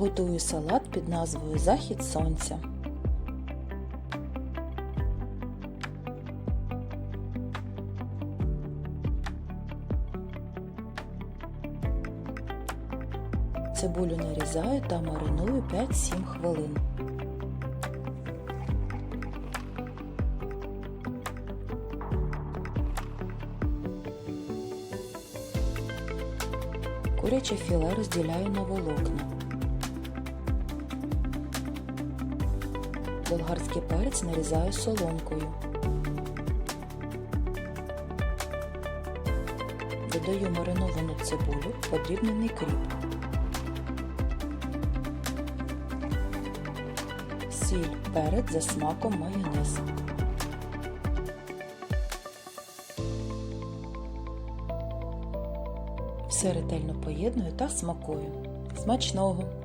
Готую салат під назвою Захід сонця. Цибулю нарізаю та мариную 5-7 хвилин. Куряче філе розділяю на волокна. Болгарський перець нарізаю соломкою. Додаю мариновану цибулю, подрібнений кріп. Сіль, перець за смаком майонез. Все ретельно поєдную та смакую. Смачного!